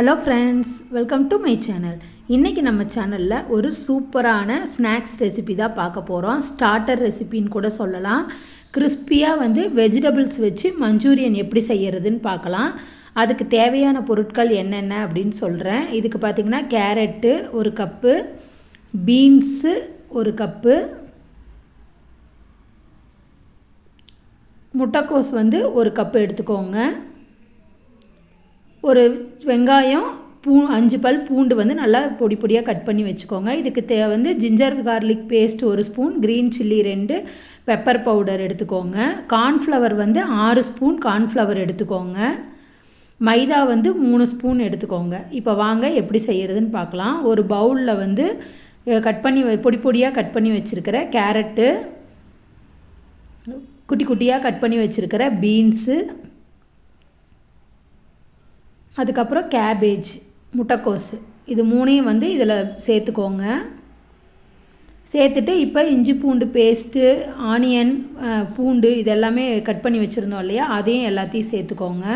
Hello friends welcome to my channel இன்றைக்கி நம்ம சேனலில் ஒரு சூப்பரான ஸ்நாக்ஸ் ரெசிபி தான் பார்க்க போகிறோம் ஸ்டார்டர் ரெசிபின்னு கூட சொல்லலாம். கிறிஸ்பியாக வந்து வெஜிடபிள்ஸ் வச்சு மஞ்சூரியன் எப்படி செய்யறதுன்னு பார்க்கலாம். அதுக்கு தேவையான பொருட்கள் என்னென்ன அப்படின்னு சொல்கிறேன் இதுக்கு பார்த்திங்கன்னா கேரட்டு ஒரு கப்பு பீன்ஸு ஒரு கப்பு முட்டைக்கோஸ் வந்து ஒரு கப்பு எடுத்துக்கோங்க. ஒரு வெங்காயம் பூ அஞ்சு பல் பூண்டு வந்து நல்லா பொடி பொடியாக கட் பண்ணி வச்சுக்கோங்க. இதுக்கு தே வந்து ஜிஞ்சர் கார்லிக் பேஸ்ட் ஒரு ஸ்பூன் க்ரீன் சில்லி ரெண்டு பெப்பர் பவுடர் எடுத்துக்கோங்க. கார்ன்ஃப்ளவர் வந்து ஆறு ஸ்பூன் கார்ன்ஃப்ளவர் எடுத்துக்கோங்க. மைதா வந்து மூணு ஸ்பூன் எடுத்துக்கோங்க. இப்போ வாங்க எப்படி செய்கிறதுன்னு பார்க்கலாம். ஒரு பவுலில் வந்து கட் பண்ணி பொடி பொடியாக கட் பண்ணி வச்சுருக்கிற கேரட்டு குட்டி குட்டியாக கட் பண்ணி வச்சுருக்கிற பீன்ஸு அதுக்கப்புறம் கேபேஜ் முட்டைக்கோஸ் இது மூணையும் வந்து இதில் சேர்த்துக்கோங்க. சேர்த்துட்டு இப்போ இஞ்சி பூண்டு பேஸ்ட்டு ஆனியன் பூண்டு இதெல்லாமே கட் பண்ணி வச்சுருந்தோம் இல்லையா? அதையும் எல்லாத்தையும் சேர்த்துக்கோங்க.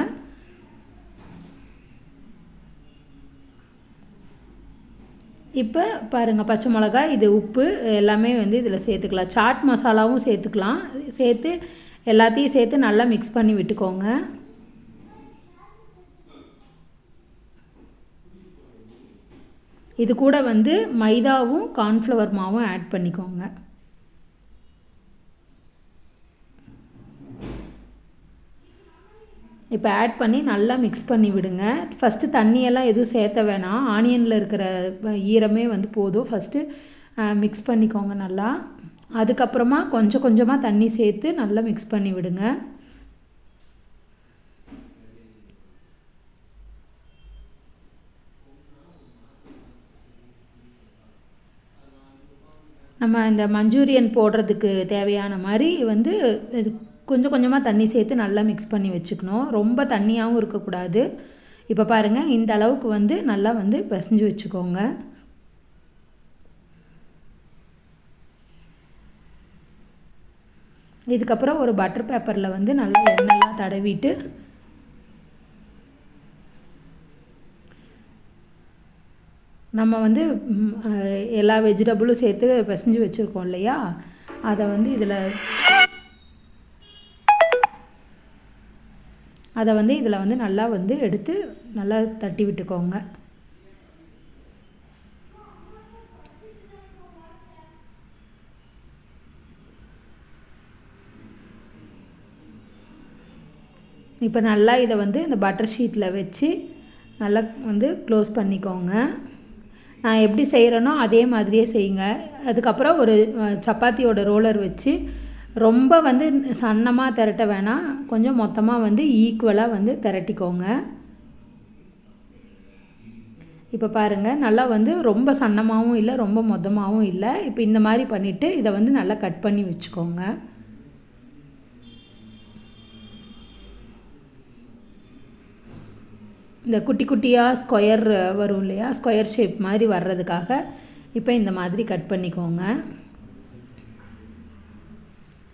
இப்போ பாருங்கள் பச்சை மிளகாய் இது உப்பு எல்லாமே வந்து இதில் சேர்த்துக்கலாம். சாட் மசாலாவும் சேர்த்துக்கலாம். சேர்த்து எல்லாத்தையும் சேர்த்து நல்லா மிக்ஸ் பண்ணி விட்டுக்கோங்க. இது கூட வந்து மைதாவும் கார்ன்ஃப்ளவர் மாவும் ஆட் பண்ணிக்கோங்க. இப்போ ஆட் பண்ணி நல்லா மிக்ஸ் பண்ணி விடுங்க. ஃபஸ்ட்டு தண்ணியெல்லாம் எதுவும் சேர்த்த வேணாம். ஆனியனில் இருக்கிற ஈரமே வந்து போதும். ஃபஸ்ட்டு மிக்ஸ் பண்ணிக்கோங்க நல்லா. அதுக்கப்புறமா கொஞ்சம் கொஞ்சமாக தண்ணி சேர்த்து நல்லா மிக்ஸ் பண்ணி விடுங்க. நம்ம இந்த மஞ்சூரியன் போடுறதுக்கு தேவையான மாதிரி வந்து இது கொஞ்சம் கொஞ்சமாக தண்ணி சேர்த்து நல்லா மிக்ஸ் பண்ணி வச்சுக்கணும். ரொம்ப தண்ணியாகவும் இருக்கக்கூடாது. இப்போ பாருங்கள் இந்த அளவுக்கு வந்து நல்லா வந்து பிசைஞ்சு வச்சுக்கோங்க. இதுக்கப்புறம் ஒரு பட்டர் பேப்பரில் வந்து நல்லா எண்ணெய்லாம் தடவிட்டு நம்ம வந்து எல்லா வெஜிடபிளும் சேர்த்து பிசைஞ்சு வச்சுருக்கோம் இல்லையா? அதை வந்து இதில் அதை வந்து இதில் வந்து நல்லா வந்து எடுத்து நல்லா தட்டி விட்டுக்கோங்க. இப்போ நல்லா இதை வந்து இந்த பட்டர் ஷீட்டில் வச்சு நல்லா வந்து க்ளோஸ் பண்ணிக்கோங்க. நான் எப்படி செய்கிறேனோ அதே மாதிரியே செய்யுங்க. அதுக்கப்புறம் ஒரு சப்பாத்தியோட ரோலர் வச்சு ரொம்ப வந்து சன்னமாக திரட்ட வேணாம். கொஞ்சம் மொத்தமாக வந்து ஈக்குவலாக வந்து திரட்டிக்கோங்க. இப்போ பாருங்கள் நல்லா வந்து ரொம்ப சன்னமாகவும் இல்லை ரொம்ப மொத்தமாகவும் இல்லை. இப்போ இந்த மாதிரி பண்ணிவிட்டு இதை வந்து நல்லா கட் பண்ணி வச்சுக்கோங்க. இந்த குட்டி குட்டியாக ஸ்கொயர் வரும் இல்லையா? ஸ்கொயர் ஷேப் மாதிரி வர்றதுக்காக இப்போ இந்த மாதிரி கட் பண்ணிக்கோங்க.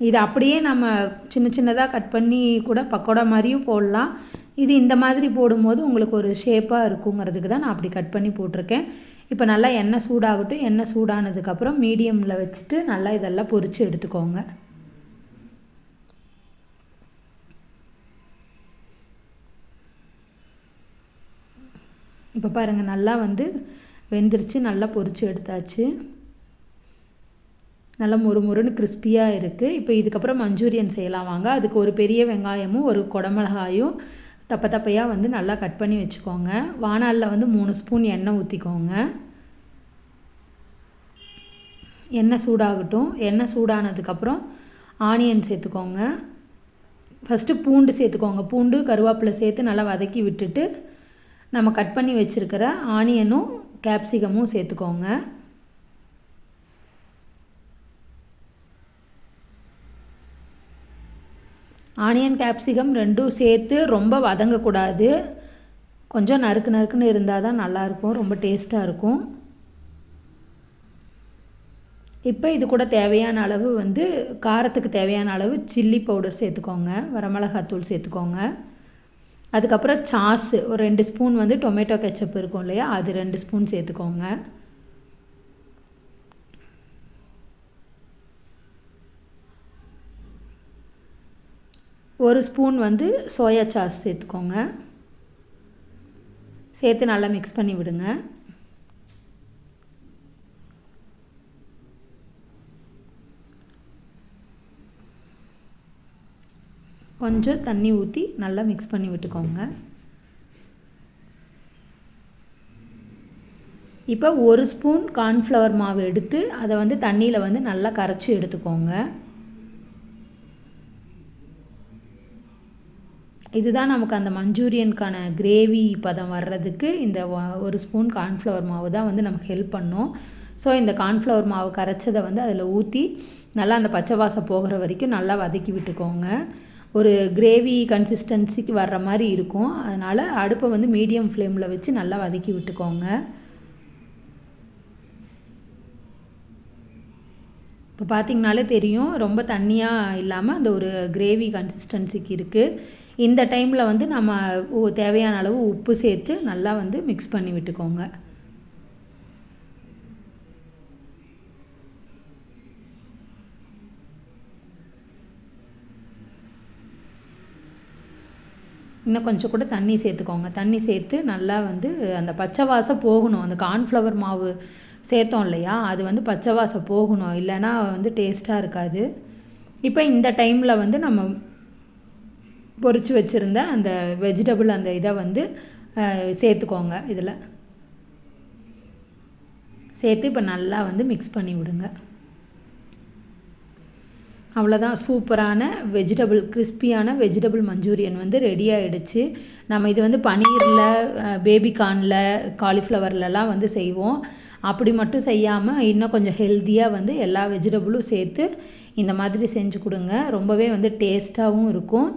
இது அப்படியே நம்ம சின்ன சின்னதாக கட் பண்ணி கூட பக்கோடா மாதிரியும் போடலாம். இது இந்த மாதிரி போடும்போது உங்களுக்கு ஒரு ஷேப்பாக இருக்குங்கிறதுக்கு தான் நான் அப்படி கட் பண்ணி போட்டிருக்கேன். இப்போ நல்லா எண்ணெய் சூடாகட்டும். எண்ணெய் சூடானதுக்கப்புறம் மீடியமில் வச்சுட்டு நல்லா இதெல்லாம் பொரித்து எடுத்துக்கோங்க. இப்போ பாருங்கள் நல்லா வந்து வெந்துருச்சு நல்லா பொரித்து எடுத்தாச்சு. நல்லா மொறு மொறுன்னு கிறிஸ்பியாக இருக்குது இப்போ இதுக்கப்புறம் மஞ்சூரியன் செய்யலாம் வாங்க. அதுக்கு ஒரு பெரிய வெங்காயமும் ஒரு குடமிளகாயும் தப்ப தப்பையாக வந்து நல்லா கட் பண்ணி வச்சுக்கோங்க. வானாலில் வந்து மூணு ஸ்பூன் எண்ணெய் ஊற்றிக்கோங்க எண்ணெய் சூடாகட்டும். எண்ணெய் சூடானதுக்கப்புறம் ஆனியன் சேர்த்துக்கோங்க. ஃபஸ்ட்டு பூண்டு சேர்த்துக்கோங்க. பூண்டு கருவேப்பிலை சேர்த்து நல்லா வதக்கி விட்டுட்டு நம்ம கட் பண்ணி வச்சுருக்கிற ஆனியனும் கேப்சிகமும் சேர்த்துக்கோங்க. ஆனியன் கேப்சிகம் ரெண்டும் சேர்த்து ரொம்ப வதங்கக்கூடாது. கொஞ்சம் நறுக்கு நறுக்குன்னு இருந்தால் தான் நல்லாயிருக்கும் ரொம்ப டேஸ்ட்டாக இருக்கும். இப்போ இது கூட தேவையான அளவு வந்து காரத்துக்கு தேவையான அளவு சில்லி பவுடர் சேர்த்துக்கோங்க வரமிளகாத்தூள் சேர்த்துக்கோங்க. அதுக்கப்புறம் சாஸு ஒரு ரெண்டு ஸ்பூன் வந்து டொமேட்டோ கெச்சப் இருக்கும் இல்லையா அது ரெண்டு ஸ்பூன் சேர்த்துக்கோங்க. ஒரு ஸ்பூன் வந்து சோயா சாஸ் சேர்த்துக்கோங்க. சேர்த்து நல்லா மிக்ஸ் பண்ணி விடுங்க. கொஞ்சம் தண்ணி ஊற்றி நல்லா மிக்ஸ் பண்ணி விட்டுக்கோங்க. இப்போ ஒரு ஸ்பூன் கார்ன்ஃப்ளவர் மாவு எடுத்து அதை வந்து தண்ணியில் வந்து நல்லா கரைச்சி எடுத்துக்கோங்க. இதுதான் நமக்கு அந்த மஞ்சூரியனுக்கான கிரேவி பதம் வர்றதுக்கு இந்த ஒரு ஸ்பூன் கார்ன்ஃப்ளவர் மாவு தான் வந்து நமக்கு ஹெல்ப் பண்ணும். ஸோ இந்த கார்ன்ஃப்ளவர் மாவு கரைச்சதை வந்து அதில் ஊற்றி நல்லா அந்த பச்சை வாசம் போகிற வரைக்கும் நல்லா வதக்கி விட்டுக்கோங்க. ஒரு கிரேவி கன்சிஸ்டன்சிக்கு வர்ற மாதிரி இருக்கும். அதனால் அடுப்பை வந்து மீடியம் ஃப்ளேமில் வச்சு நல்லா வதக்கி விட்டுக்கோங்க. இப்போ பார்த்திங்கனாலே தெரியும் ரொம்ப தண்ணியாக இல்லாமல் அந்த ஒரு கிரேவி கன்சிஸ்டன்சிக்கு இருக்குது இந்த டைமில் வந்து நம்ம தேவையான அளவு உப்பு சேர்த்து நல்லா வந்து மிக்ஸ் பண்ணி விட்டுக்கோங்க. இன்னும் கொஞ்சம் கூட தண்ணி சேர்த்துக்கோங்க. தண்ணி சேர்த்து நல்லா வந்து அந்த பச்சை வாசம் போகணும். அந்த கார்ன்ஃப்ளவர் மாவு சேர்த்தோம் இல்லையா? அது வந்து பச்சை வாசம் போகணும். இல்லைன்னா வந்து டேஸ்ட்டாக இருக்காது. இப்போ இந்த டைமில் வந்து நம்ம பொறிச்சு வச்சுருந்த அந்த வெஜிடபிள் அந்த இதை வந்து சேர்த்துக்கோங்க இதில். சேர்த்து இப்போ நல்லா வந்து மிக்ஸ் பண்ணி விடுங்க. அவ்வளோதான் சூப்பரான வெஜிடபிள் கிறிஸ்பியான வெஜிடபிள் மஞ்சூரியன் வந்து ரெடி ஆகிடுச்சு நம்ம இது வந்து பனீரில் பேபிகார்னில் காலிஃப்ளவர்லலாம் வந்து செய்வோம். அப்படி மட்டும் செய்யாமல் இன்னும் கொஞ்சம் ஹெல்த்தியாக வந்து எல்லா வெஜிடபிளும் சேர்த்து இந்த மாதிரி செஞ்சு கொடுங்க. ரொம்பவே வந்து டேஸ்ட்டாகவும் இருக்கும்.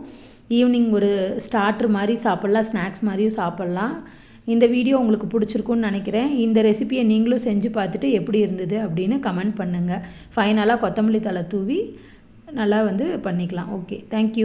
ஈவினிங் ஒரு ஸ்டார்ட்ரு மாதிரி சாப்பிட்லாம் ஸ்நாக்ஸ் மாதிரியும் சாப்பிட்லாம். இந்த வீடியோ உங்களுக்கு பிடிச்சிருக்குன்னு நினைக்கிறேன். இந்த ரெசிபியை நீங்களும் செஞ்சு பார்த்துட்டு எப்படி இருந்தது அப்படின்னு கமெண்ட் பண்ணுங்கள் ஃபைனலாக கொத்தமல்லி தலை தூவி நல்லா வந்து பண்ணிக்கலாம். Okay thank you